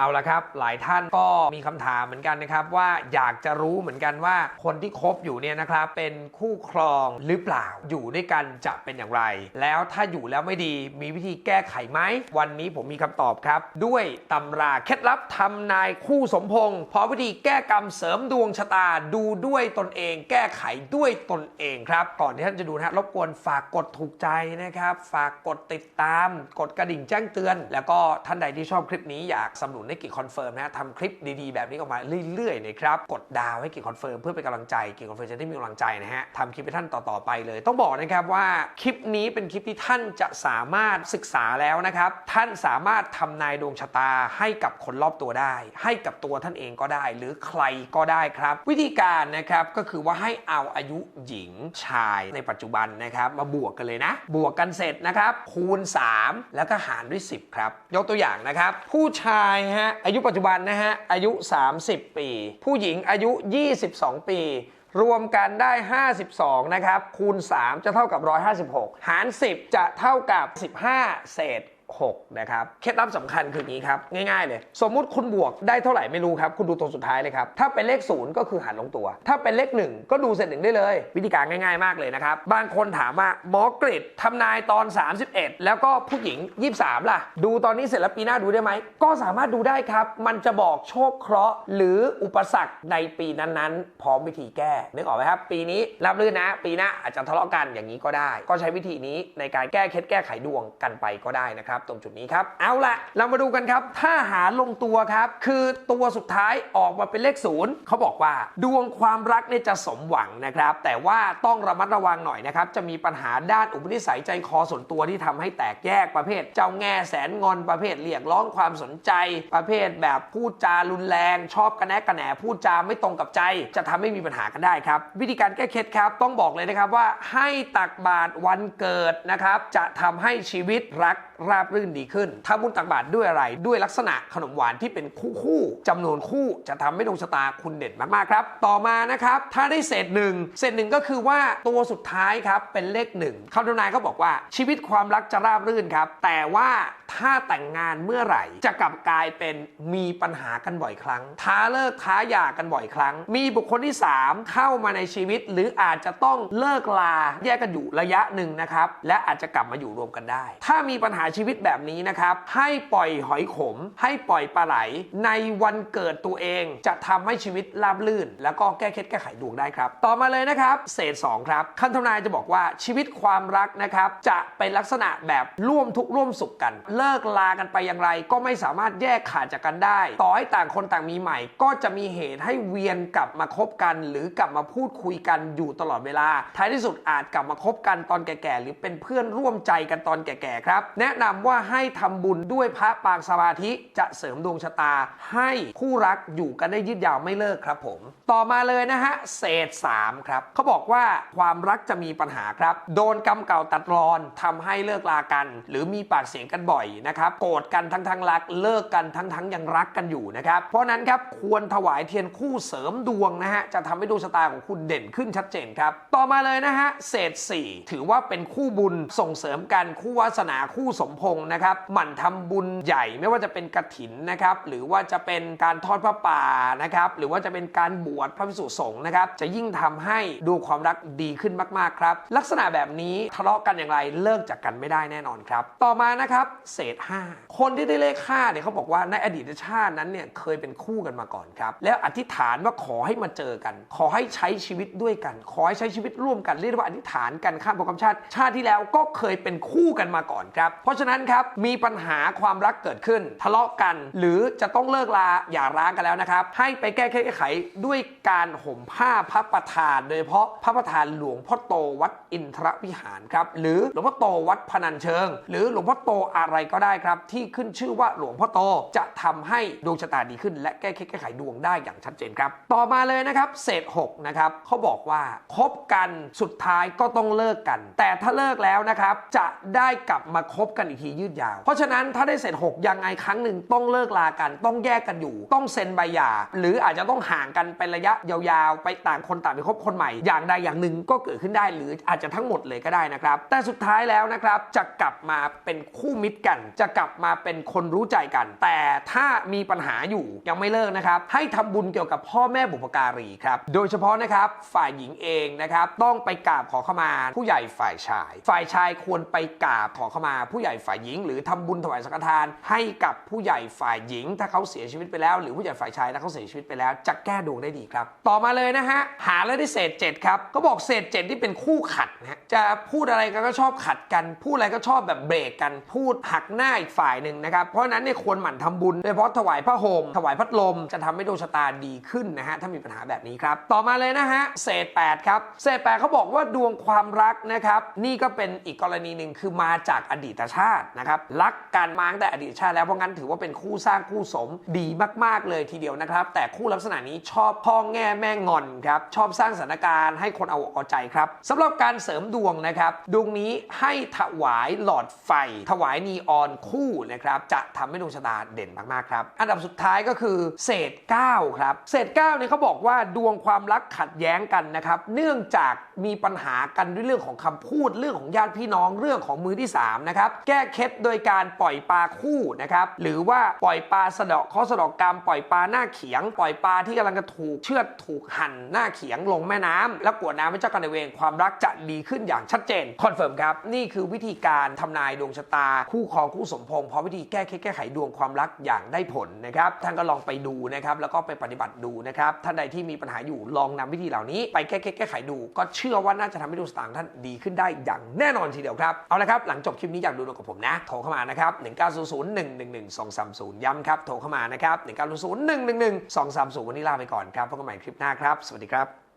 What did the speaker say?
เอาละครับ หลายท่านก็มีคำถามเหมือนกันนะครับ ว่าอยากจะรู้เหมือนกันว่าคนที่คบอยู่เนี่ยนะครับ เป็นคู่ครองหรือเปล่าอยู่ด้วยกันจะเป็นอย่างไร แล้วถ้าอยู่แล้วไม่ดีมีวิธีแก้ไขไหม วันนี้ผมมีคำตอบครับ ด้วยตำราเคล็ดลับทำนายคู่สมพงษ์พร้อมวิธีแก้กรรมเสริมดวงชะตาดูด้วยตนเอง แก้ไขด้วยตนเองครับ ก่อนที่ท่านจะดูนะฮะรบกวนฝากกดถูกใจนะครับ ฝากกดติดตาม กดกระดิ่งแจ้งเตือน แล้วก็ท่านใดที่ชอบคลิปนี้อยากสนับสนุนให้กิจคอนเฟิร์มนะฮะทำคลิปดีๆ แบบนี้ออกมาเรื่อยๆนะครับ กดดาวให้กิจคอนเฟิร์มเพื่อเป็นกำลังใจกิจคอนเฟิร์มจะได้มีกำลังใจนะฮะทำคลิปให้ท่านต่อๆไปเลย ต้องบอกนะครับว่าคลิปนี้เป็นคลิปที่ท่านจะสามารถศึกษาแล้วนะครับ ท่านสามารถทำนายดวงชะตาให้กับคนรอบตัวได้ ให้กับตัวท่านเองก็ได้ หรือใครก็ได้ครับ วิธีการนะครับก็คือว่าให้เอาอายุหญิงชายในปัจจุบันนะครับ มาบวกกันเลยนะ บวกกันเสร็จนะครับคูณ 3 แล้วก็หารด้วย 10 ครับ ยกตัวอย่างนะครับ ผู้ชายฮะอายุปัจจุบันนะฮะ อายุ 30 ปี ผู้หญิงอายุ 22 ปี รวมกันได้ 52 นะครับ คูณ 3 จะเท่ากับ 156 หาร 10 จะเท่ากับ 15 เศษ 6 นะครับ เคล็ดลับสำคัญคืออย่างนี้ครับ ง่ายๆเลย สมมุติคุณบวกได้เท่าไหร่ไม่รู้ครับ คุณดูตัวสุดท้ายเลยครับ ถ้าเป็นเลข 0 ก็คือหารลงตัว ถ้าเป็นเลข 1 ก็ดูเศษหนึ่งได้เลย วิธีการง่ายๆมากเลยนะครับ บางคนถามว่าหมอกริดทำนายตอน 31 แล้วก็ผู้หญิง 23 ล่ะ ดูตอนนี้เสร็จแล้วปีหน้าดูได้ไหม ก็สามารถดูได้ครับ มันจะบอกโชคเคราะห์หรืออุปสรรคในปีนั้นๆ พร้อมวิธีแก้นึกออกไหมครับ ปีนี้รับรื่นนะ ปีหน้าอาจจะทะเลาะกันอย่างนี้ก็ได้ ก็ใช้วิธีนี้ในการแก้เคล็ดแก้ไขดวงกันไปก็ได้นะครับตรงจุดนี้ครับ เอาละเรามาดูกันครับ ถ้าหารลงตัวครับ คือตัวสุดท้ายออกมาเป็นเลขศูนย์เขาบอกว่า ดวงความรักเนี่ยจะสมหวังนะครับ แต่ว่าต้องระมัดระวังหน่อยนะครับ จะมีปัญหาด้านอุปนิสัยใจคอส่วนตัวที่ทำให้แตกแยกประเภท เจ้าแง่แสนงอนประเภทเรียกร้องความสนใจ ประเภทแบบพูดจารุนแรง ชอบกระแนะกระแหนพูดจาไม่ตรงกับใจ จะทำให้มีปัญหากันได้ครับ วิธีการแก้เคล็ดครับต้องบอกเลยนะครับว่าให้ตักบาตรวันเกิดนะครับจะทำให้ชีวิตรัก ราบรื่นดีขึ้นทำบุญตักบาตรด้วยอะไร ด้วยลักษณะขนมหวานที่เป็นคู่คู่ๆจำนวนคู่จะทำให้ดวงชะตาคุณเด่นมากๆครับ ต่อมานะครับ ถ้าได้เศษหนึ่งเศษหนึ่งก็คือว่าตัวสุดท้ายครับเป็นเลขหนึ่งคำทำนายเขาบอกว่าชีวิตความรักจะราบรื่นครับ แต่ว่าถ้าแต่งงานเมื่อไหร่ จะกลับกลายเป็นมีปัญหากันบ่อยครั้ง ท้าเลิกท้าหย่ากันบ่อยครั้ง มีบุคคลที่ 3 เข้ามาในชีวิต หรืออาจจะต้องเลิกลาแยกกันอยู่ระยะหนึ่งนะครับและอาจจะกลับมาอยู่รวมกันได้ ถ้ามีปัญหาชีวิตแบบนี้นะครับ ให้ปล่อยหอยขม ให้ปล่อยปลาไหล ในวันเกิดตัวเอง จะทำให้ชีวิตราบลื่น แล้วก็แก้เคล็ดแก้ไขดวงได้ครับ ต่อมาเลยนะครับ เศษ 2 ครับคันทำนายจะบอกว่าชีวิตความรักนะครับ จะเป็นลักษณะแบบร่วมทุกข์ร่วมสุขกัน เลิกลากันไปอย่างไร ก็ไม่สามารถแยกขาดจากกันได้ ต่อให้ต่างคนต่างมีใหม่ ก็จะมีเหตุให้เวียนกลับมาคบกัน หรือกลับมาพูดคุยกันอยู่ตลอดเวลา ท้ายที่สุดอาจกลับมาคบกันตอนแก่ๆหรือเป็นเพื่อนร่วมใจกันตอนแก่ๆครับแนะนำว่าให้ทำบุญด้วยพระปางสมาธิจะเสริมดวงชะตา ให้คู่รักอยู่กันได้ยืดยาวไม่เลิกครับผม ต่อมาเลยนะฮะเศษ 3 ครับเขาบอกว่าความรักจะมีปัญหาครับ โดนกรรมเก่าตัดรอนทำให้เลิกลากัน หรือมีปากเสียงกันบ่อยนะครับโกรธกันทั้งทั้งรักเลิกกันทั้งทั้งยังรักกันอยู่นะครับเพราะนั้นครับควรถวายเทียนคู่เสริมดวงนะฮะจะทำให้ดวงชะตาของคุณเด่นขึ้นชัดเจนครับต่อมาเลยนะฮะเศษ 4 ถือว่าเป็นคู่บุญส่งเสริมกันคู่วาสนาคู่สมพงษ์นะครับหมั่นทำบุญใหญ่ไม่ว่าจะเป็นกระถินนะครับหรือว่าจะเป็นการทอดพระป่านะครับหรือว่าจะเป็นการบวชพระภิกษุสงฆ์นะครับจะยิ่งทำให้ดูความรักดีขึ้นมากๆครับลักษณะแบบนี้ทะเลาะกันอย่างไรเลิกจากกันไม่ได้แน่นอนครับ ต่อมานะครับเศษ 5 คนที่ได้เลข5เนี่ยเขาบอกว่าในอดีตชาตินั้นเนี่ยเคยเป็นคู่กันมาก่อนครับแล้วอธิษฐานว่าขอให้มาเจอกัน ขอให้ใช้ชีวิตด้วยกัน ขอให้ใช้ชีวิตร่วมกันเรียกว่าอธิษฐานกันข้ามภพชาติ ชาติที่แล้วก็เคยเป็นคู่กันมาก่อนครับเพราะฉะนั้นครับมีปัญหาความรักเกิดขึ้น ทะเลาะกันหรือจะต้องเลิกลาอย่าร้างกันแล้วนะครับ ให้ไปแก้แก้ไขด้วยการห่มผ้าพระประธาน โดยเฉพาะพระประธานหลวงพ่อโตวัดอินทรวิหารครับหรือหลวงพ่อโตวัดพนัญเชิง หรือหลวงพ่อโตอะไรก็ได้ครับ ที่ขึ้นชื่อว่าหลวงพ่อโตจะทำให้ดวงชะตาดีขึ้น และแก้เคล็ดแก้ไขดวงได้อย่างชัดเจนครับต่อมาเลยนะครับเศษ6นะครับเขาบอกว่าคบกันสุดท้ายก็ต้องเลิกกัน แต่ถ้าเลิกแล้วนะครับจะได้กลับมาคบกันอีกทียืดยาว เพราะฉะนั้นถ้าได้เสร็จ6ยังไงครั้งหนึ่งต้องเลิกลากัน ต้องแยกกันอยู่ ต้องเซ็นใบหย่า หรืออาจจะต้องห่างกันเป็นระยะยาวๆ ไปต่างคนต่างไปคบคนใหม่ อย่างใดอย่างหนึ่งก็เกิดขึ้นได้ หรืออาจจะทั้งหมดเลยก็ได้นะครับ แต่สุดท้ายแล้วนะครับจะกลับมาเป็นคู่มิตรกัน จะกลับมาเป็นคนรู้ใจกัน แต่ถ้ามีปัญหาอยู่ยังไม่เลิกนะครับให้ทำบุญเกี่ยวกับพ่อแม่บุพการีครับโดยเฉพาะนะครับฝ่ายหญิงเองนะครับต้องไปกราบขอขมาผู้ใหญ่ฝ่ายชาย ฝ่ายชายควรไปกราบขอขมาผู้ใหญ่ญ่ฝ่ายหญิง หรือทำบุญถวายสังฆทาน ให้กับผู้ใหญ่ฝ่ายหญิง ถ้าเขาเสียชีวิตไปแล้ว หรือผู้ใหญ่ฝ่ายชายถ้าเขาเสียชีวิตไปแล้วจะแก้ดวงได้ดีครับ ต่อมาเลยนะฮะหาแล้วได้เศษเจ็ดครับก็บอกเศษเจ็ดที่เป็นคู่ขัดนะฮะจะพูดอะไรกันก็ชอบขัดกัน พูดอะไรก็ชอบแบบเบรกกัน พูดหักหน้าอีกฝ่ายหนึ่งนะครับเพราะนั้นเนี่ยควรหมั่นทำบุญโดยเฉพาะถวายผ้าห่มถวายพัดลมจะทำให้ดวงชะตาดีขึ้นนะฮะถ้ามีปัญหาแบบนี้ครับ ต่อมาเลยนะฮะเศษ8ครับเศษ8เขาบอกว่าดวงความรักนะครับนี่ก็เป็นอีกกรณีหนึ่งคือมาจากอดีตชาตินะครับรักกันมาตั้งแต่อดีตชาติแล้วเพราะงั้นถือว่าเป็นคู่สร้างคู่สมดีมาก ๆ เลยทีเดียวนะครับ แต่คู่ลักษณะนี้ชอบพ่อแง่แม่งอนครับชอบสร้างสถานการณ์ให้คนเอาอกเอาใจครับสำหรับการเสริมดวงนะครับดวงนี้ให้ถวายหลอดไฟ ถวายนีออนคู่นะครับจะทำให้ดวงชะตาเด่นมากๆครับอันดับสุดท้ายก็คือเศษ9ครับเศษ9เนี่ยเขาบอกว่าดวงความรักขัดแย้งกันนะครับเนื่องจากมีปัญหากันด้วยเรื่องของคำพูดเรื่องของญาติพี่น้องเรื่องของมือที่3นะครับแก้เคล็ดโดยการปล่อยปลาคู่นะครับหรือว่าปล่อยปลาสะเดาะเคราะห์สะเดอกกรรมปล่อยปลาหน้าเขียง ปล่อยปลาที่กำลังจะถูกเชือดถูกหั่นหน้าเขียงลงแม่น้ำแล้วกวดน้ำให้เจ้ากรรมนายเวรความรักจะดีขึ้นอย่างชัดเจนคอนเฟิร์มครับนี่คือวิธีการทำนายดวงชะตา คู่ครองคู่สมพงษ์เพราะวิธีแก้เคล็ดแก้ไขดวงความรักอย่างได้ผลนะครับท่านก็ลองไปดูนะครับแล้วก็ไปปฏิบัติดูนะครับท่านใดที่มีปัญหาอยู่ลองนำวิธีเหล่านี้ ไปแก้เคล็ดแก้ไขดู ก็เชื่อว่าน่าจะทำให้ดวงชะตาท่านดีขึ้นได้อย่างแน่นอนทีเดียวครับเอาละครับหลังจบคลิปนี้อยากดูดวงกับผมนะ โทรเข้ามานะครับ 1900111230 ย้ำครับ โทรเข้ามานะครับ 1900111230 วันนี้ลาไปก่อนครับพบกันใหม่คลิปหน้าครับ สวัสดีครับ